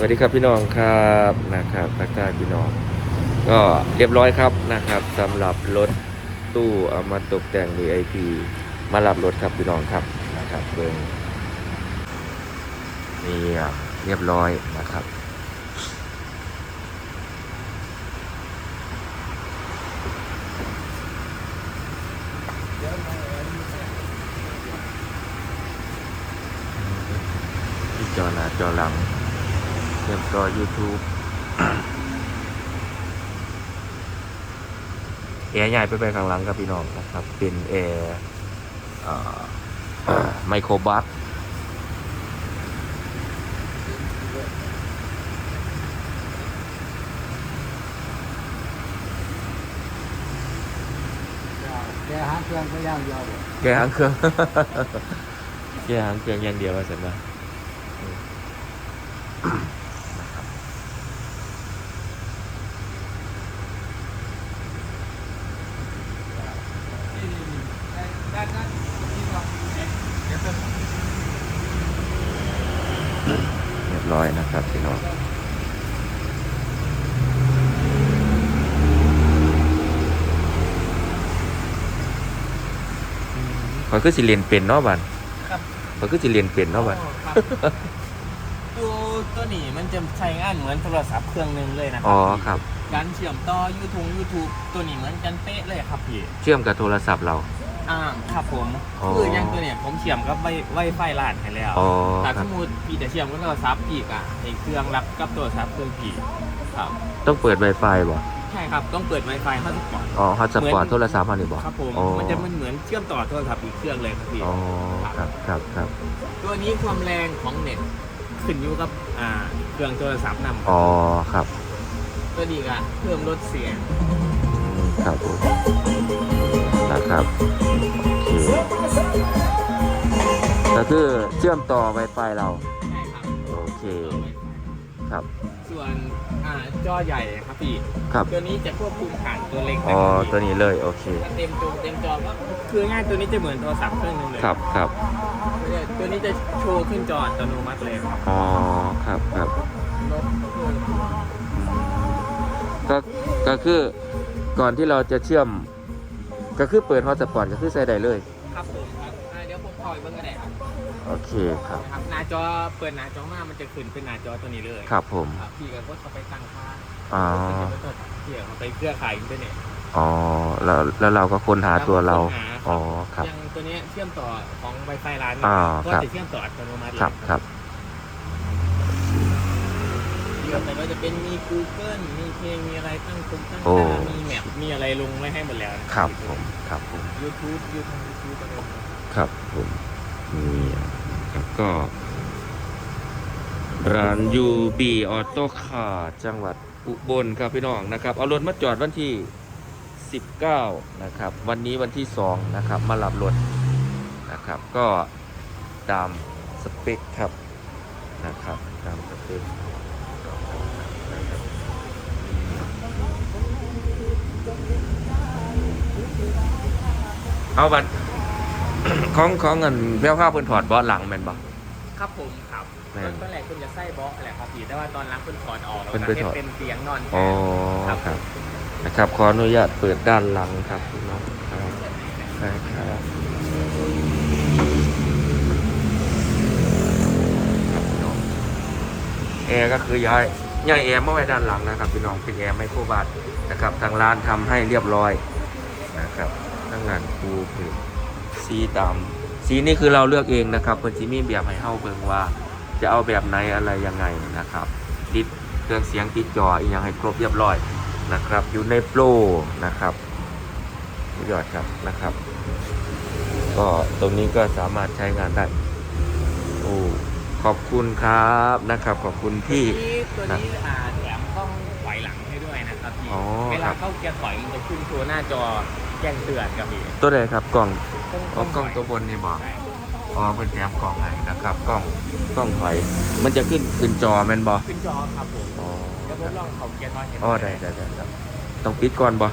วัสดีครับพี่น้องครับนะครับทักทายพี่น้อง ก็เรียบร้อยครับนะครับสำหรับรถตู้เอามาตกแต่ง VIP มารับรถครับพี่น้องครับนะครับเบิ่งนี่เรียบร้อยนะครับที่จอหน้าจอหลัง เตรียมต่อ YouTube แอร์ใหญ่ไปไปข้างหลังครับพี่น้องนะครับ เป็นแอร์ไมโครบัสแกหาเครื่องก็ย่างเดียวเลยแกหางเครื่อง แกหางเครื่องอย่างเดียวว่าสันว่าอืมนะครับ ด้านนั้นนี่ว่าเดี๋ยวเป็น เรียบร้อยนะครับพี่น้องขอยคือสิเรียนเป็นเนาะบันครับขอยคือสิเรียนเป็นเนาะบันครับตัวตัวนี้มันจะใช้งานเหมือนโทรศัพท์เครื่องหนึงเลยนะครัอ๋อครับ การเชื่อมต่อ YouTube YouTube ตัวนี้เหมือนกันเป๊ะเลยครับพี่ เชื่อมกับโทรศัพท์เรา อ่าครับผมอ๋อคืออย่างตัวเนี้ยผมเชื่อมกับไวไวไฟร้านให้แล้วอ๋อแต่ครัสบมมติพี่จะเชื่อมกับโทรศัพท์อีกอะไอเครื่องรับกับโทรศัพท์เครื่องพี่ครับ ต้องเปิด Wi-Fi บ่ใช่ครับต้องเปิด Wi-Fi เข้าทุกก่อนอ๋อฮอตสปอร์ตเหมือน โทรศัพท์อันนี้บ่ครับผมอ๋อมันจะมันเหมือนเชื่อมต่อโทรศัพท์อีกเครื่องเลยครับพี่ อ๋อครับครับครับตัวนี้ความแรงของเน็ตขึ้นอยู่กับอ่าเครื่องโทรศัพท์นำอ๋อครับตัวนี้ก็เพิ่มลดเสียงอืมครับผม นะครับโอเคก็คือเชื่อมต่อ Wi-Fi เรา ใช่ครับโอเค ครับ ส่วนอ่าจอใหญ่ครับพี่ครับ ตัวนี้จะควบคุมผ่านตัวเล็กอ๋อนะครับพี่ตัวนี้เลย โอเค ถ้าเต็มจอเต็มจอก็คือง่ายตัวนี้จะเหมือนโทรศัพท์เครื่องหนึงเลยครับครับตัวนี้จะโชว์ขึ้นจออัตโนมัติเลยครับอ๋อ ครับครับลดเพิ่มก็ก็คือก่อนที่เราจะเชื่อม ก็คือเปิดฮอตสปอร์ตก็คือใส่ได้เลย ครับผมครับอ่าเดี๋ยวผมคอยเบิ่งก็ได้ครับโอเคครับ นะครับหน้าจอเปิดหน้าจอมามันจะขึ้นเป็นหน้าจอตัวนี้เลยครับผมครับพี่ก็กดเข้าไปตั้งค่าอ๋อเกี่ยวไปเครือข่ายอินเทอร์เน็ตอ๋อแล้วแล้วเราก็ค้นหาตัวเรา ค้นหอ๋อครับ อย่างตัวเนี้ยเชื่อมต่อของ Wi-Fi ร้านอ่าก็ครับ จะเชื่อมต่ออัตโนมัติเลยครับครับ เชื่อมไปก็จะเป็นมี Google มีเพลงมีอะไรตั้งคุมตั้งโอ้ ค่ามีแมปมีอะไรลงไว้ให้หมดแล้วนะ ครับผม ครับผมยูทูบยูทูบยูทูบอะไรครับผมนี่ครับก็ร้านยูบีออโต้คาร์จังหวัดอุบลครับพี่น้องนะครับ เอารถมาจอดวันที่ 19 นะครับ วันนี้วันที่ 2 นะครับ มารับรถนะครับ ก็ตามสเปคครับนะครับ ตามสเปค เอาบัตร ของของเงินแพ้วข้าวเพิ่นถอดเบาะหลังแม่นบ่ ครับผมครับแม่นตอนแรกคุณจะไส้บล็อกแหละครับพี่แต่ว่าตอนหลังคุณถอดออกแล้วเพิ่นก็ไปให้ถอด เป็นเตียงนอนแทนอ๋อครับครับ นะครับ ขออนุญาตเปิดด้านหลังครับพี่น้องครับนะครับครับพี่น้องแอร์ก็คือย้ายย้ายแอร์มาไว้ด้านหลังนะครับพี่น้องเป็นแอร์ไมโครบัสนะครับทางร้านทำให้เรียบร้อยนะครับ ทั้งนั้นปูผืนสีดำสีนี่คือเราเลือกเองนะครับเพิ่นสิมีแบบให้เฮาเบิ่งว่า จะเอาแบบไหนอะไรยังไงนะครับติดเครื่องเสียงติดจออีกอย่างให้ครบเรียบร้อยนะครับ อยู่ในโปรนะครับสุดยอดครับนะครับ ก็ตรงนี้ก็สามารถใช้งานได้โอ้ขอบคุณครับนะครับ ขอบคุณที่ตัวนี้ตัวนี้อ่า อ๋อเวครัลาบเข้าเกียร์ถอยมันจะขึ้นตัวหน้าจอแจ้งเตือนครับพี่ตัวใดครับกล่องต้องอ๋อกล้องถยตัวบนนี่บอกใช่อ๋อเป็นแถมกล่องให้นะครับกล้องกล้องถอย มันจะขึ้นขึ้นจอแม่นบอขึ้นจอครับผมอ๋อเดี๋ยวผมลองเขาเกียร์ถอยเห็นอ๋อได้ได้ได้ครับต้องปิดก่อนบอ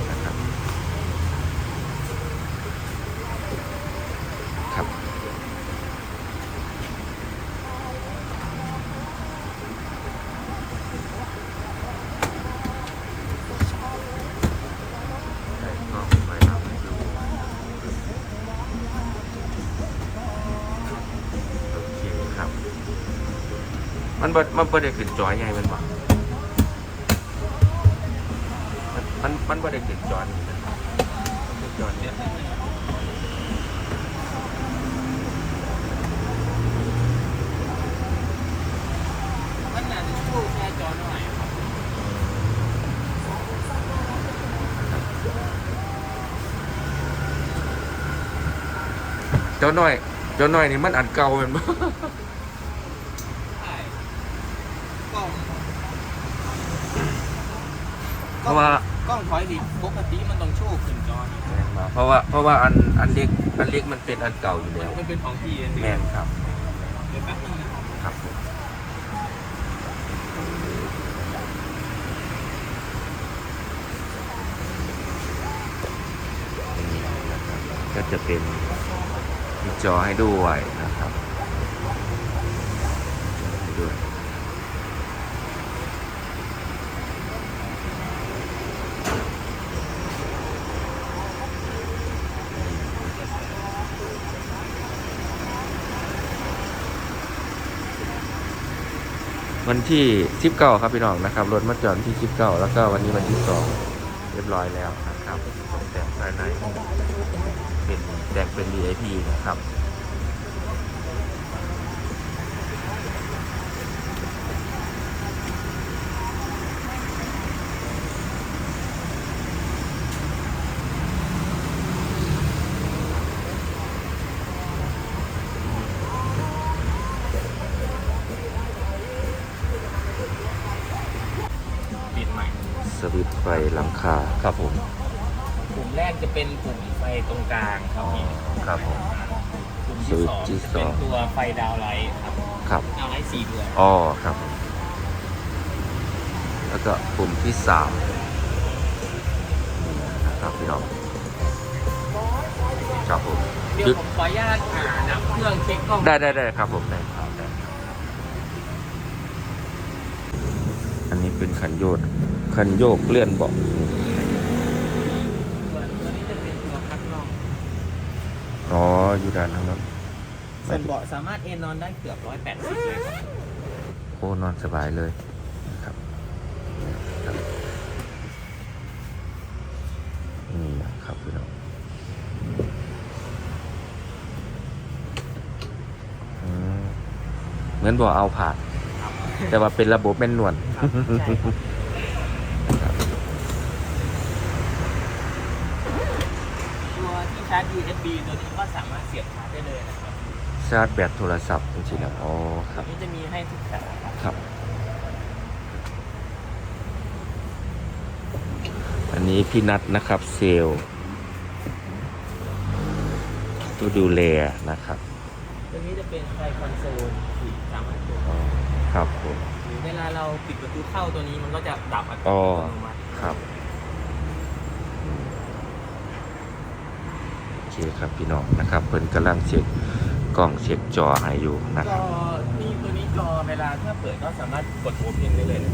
นะครับ มันบ่มันบ่ได้ขึ้นจอใหญ่มันบ่มันมันมันบ่ได้ขึ้นจอนี่มันขึ้นจอเนี่ยมันน่าจะชูแค่จอหน่อยครับเจ้าน้อยเจ้าน้อยนี่มันอันเก่าแมันบ่ ใช่กล้อง เพราะว่า กล้องถอยดิปกติมันต้องโชว์ขึ้นจอนี่เพราะว่าเพราะว่าอันอันเล็กอันเล็กมันเป็นอันเก่าอยู่แล้วมันเป็นของพี่เองแม่นครับเดี๋ยวแป๊บนึงนะครับครับผมนี่นะครับก็จะเป็นมีจอให้ด้วยนะครับให้ด้วย วันที่19ครับพี่น้องนะครับรถมาจอดที่19แล้วก็วันนี้วันที่2เรียบร้อยแล้วนะครับแต่งภายในเป็นแต่งเป็น VIP นะครับ สวิตช์ไฟหลังคาครับผมปุ่มแรกจะเป็นปุ่มไฟตรงกลางครับพี่ครับผมปุ่มสวิที่ตช์สองที่สองจะเป็นตัวไฟดาวไลท์ครับครับ ดาวไลท์สี่ดวงอ๋อครับผมแล้วก็ปุ่มที่สามนะครับพี่น้องครับผมเดี๋ยวผมขออนุญาตอ่านับเครื่องเช็คกล้อง ได้ได้ได้ครับผมได้ครับได้อันนี้ เป็นคันโยกคันโยกเลื่อนเบาะส่วนตัวนี้จะเป็นตัวพัดลมอ๋ออยู่ด้านทางนั้นส่วนเบาะสามารถเอนนอนได้เกือบ180เลยครับโอ้นอนสบายเลยนะครับครับนี่นะครับพี่น้องอืมเหมือนบอกเอาผ่าน แต่ว่าเป็นระบบแม่นนวลครับใช่ครับตัวที่ชาร์จ USB ตัวนี้ก็สามารถเสียบชาร์จได้เลยนะครับชาร์จแบตโทรศัพท์จริงๆนะอ๋อคตัรัวบนี้จะมีให้ทุกแถวครับครับ อันนี้พี่นัทนะครับเซลล์ผู้ดูแลนะครับ ตัวนี้จะเป็นไฟคอนโซลที่สามารถเปิดอ๋อ ครับผม หรือเวลาเราปิดประตูเข้าตัวนี้มันก็จะดับอัตอ๋อโนมัติครับอืมโอเคครับพี่น้องนะครับ เพิ่นกำลังเช็คกล้องเช็คจอให้อยู่นะคก็รับนี่ตัวนี้จอเวลาถ้าเปิดก็สามารถกดโอเพนได้เลยนะ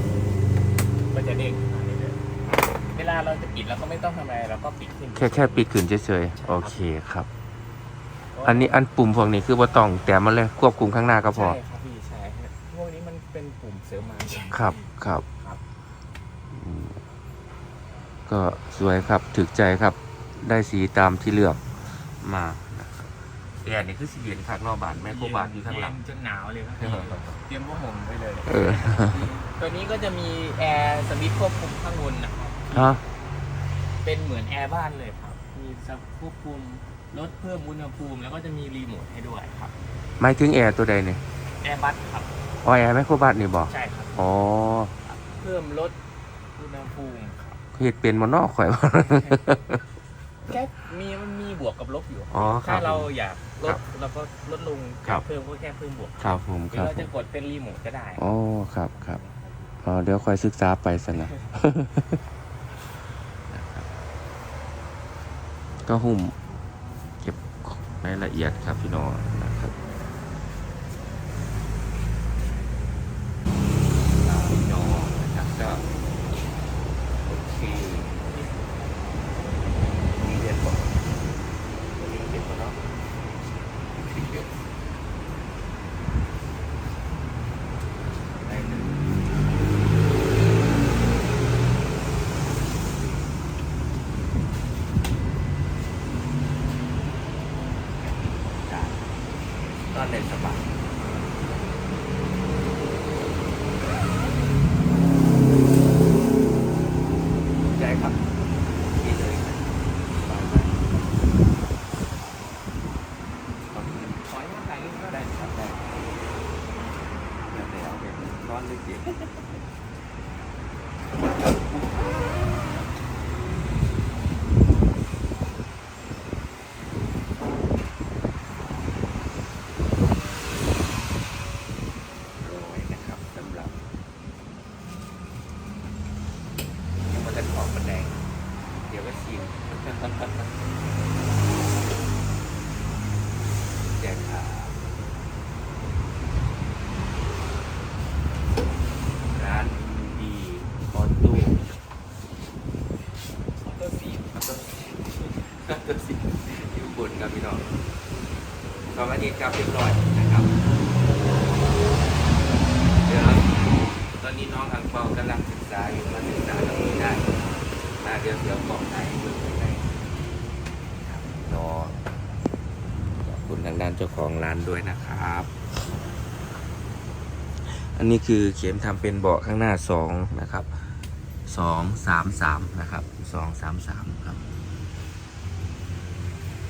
มันจะเด้งมาเรื่อยๆเวลาเราจะปิดเราก็ไม่ต้องทำอะไรเราก็ปิดขึ้นแค่แค่ปิดขึ้นเฉยๆโอเคครับ อันนี้อันปุ่มพวกนี้คือว่าต้องแต่มันเลยควบคุมข้างหน้าก็พอ ใช่ครับพี่ ริมมา ครับครับครับ อืมก็สวยครับถึกใจครับ ได้สีตามที่เลือกมานะครับแอร์นี่คือสีเย็นคักนอกบานแม่โคบานอยู่ข้างหลัง เย็นจนหนาวเลยครับพี่เตรียมผ้าห่มไว้เลย เออ ตัวนี้ก็จะมีแอร์สวิตช์ควบคุมข้างบนนะครับ ฮะเป็นเหมือนแอร์บ้านเลยครับ มีสับควบคุมลดเพิ่มอุณหภูมิ แล้วก็จะมีรีโมทให้ด้วยครับ หมายถึงแอร์ตัวใดเนี่ยแอร์บัสครับ อ๋อแอร์แม่โคบานนี่บอกใช่ครับ อ๋อเพิ่มลดอุณหภูมิครับเฮ็ดเป็นมานอกข่อยว่าแค่มีมันมีบวกกับลบอยู่ อ๋อครับถ้าเราอยากลครัดบเราก็ลดลงครับเพิ่มก็แค่เพิ่มบวกครับผมหครือรับเราผจะมกดเป็นรีโมทก็ได้อ๋อครับครับอ๋อเดี๋ยวค่อยศึกษาไปสนะ ก็หุ่มเก็บรายละเอียดครับพี่น้องนะครับพี่น้องนะครับก็โอเคมีเรียนบอกมีเรียนบอกเนาะมีเรียน อนในสบายใช่ครับนี่เลยสบายมากขอให้มาถ่ายรูปก็ได้ครับได้แล้วแต่เอาไปนอนเลยจิโรยนะครับสำหรับยังไมาจะขอบบันไดเดี๋ยวก็ชิม แจกขาร้านดีออโต้ ออโต้ซีน ออโต้ออโต้สิอยู่บนครับพี่น้องสองอาทิตย์ ครับเรียบร้อยนะครับเดี๋ยวตอนนี้น้องอังเปากำลังศึกษาอยู่มาศึกษาตรงนี้ได้นะเดี๋ยวเดี๋ยวกล่องไหนดูไปไหนครับรอขอบคุณทางด้านเจ้าของร้านด้วยนะครับ อันนี้คือเข็มทำเป็นเบาะข้างหน้าสองนะครับสองสามสามนะครับสองสามสามครับ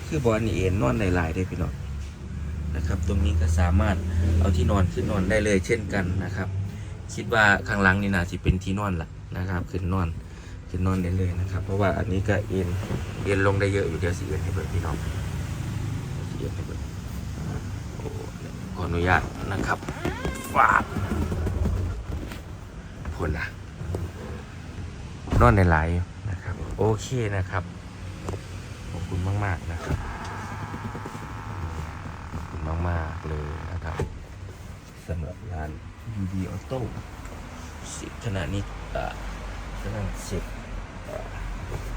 คือบอลนี่เอ็นนอนในลายๆได้พี่น้อง นะครับ ตรงนี้ก็สามารถเอาที่นอนขึ้นนอนได้เลยเช่นกันนะครับ คิดว่าข้างหลังนี่น่าจะเป็นที่นอนละนะครับ ขึ้นนอนขึ้นนอนได้เลยนะครับ เพราะว่าอันนี้ก็เอ็นเอ็นลงได้เยอะอยู่เดี๋ยวสิเอ็นให้เบิดพี่น้องสิเอ็นให้เบิดโอ้ขออนุญาตนะครับฟาดผลนะนอนในไหลนะครับ โอเคนะครับขอบคุณมาก ๆ นะครับ มาก ๆ เลยนะครับสำหรับร้าน UD Auto สิขณะนี้อ่อกำลังเช็คเอ่อ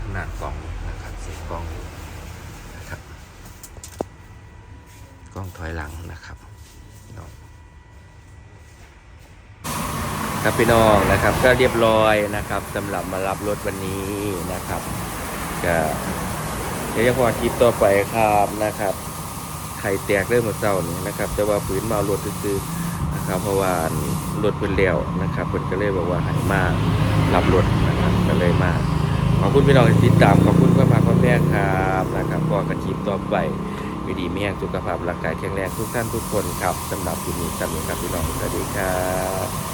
ขนาดกล่องนะครับเช็คกล้องนะครับกล้องถอยหลังนะครับน้องครับพี่น้องนะครับ ก็เรียบร้อยนะครับสำหรับมารับรถวันนี้นะครับก็เดี๋ยวจะพอคลิปต่อไปครับนะครับ ไข่แตกเริ่มมาเศร้านี่นะครับ แต่ว่าพื้นเมารถซื้อนะครับเพราะว่ารถเพิ่นเลี้ยวนะครับเพิ่นก็เลยบอกว่าให้มารับรถนะครับก็เลยมาขอบคุณพี่น้องที่ติดตามขอบคุณพ่อมาพ่อแม่ครับนะครับก็กระชีพต่อไปวิดีแม่งสุขภาพร่างกายแข็งแรงทุกท่านทุกคนครับสำหรับที่นี้สำหรับครับพี่น้องสวัสดีครับ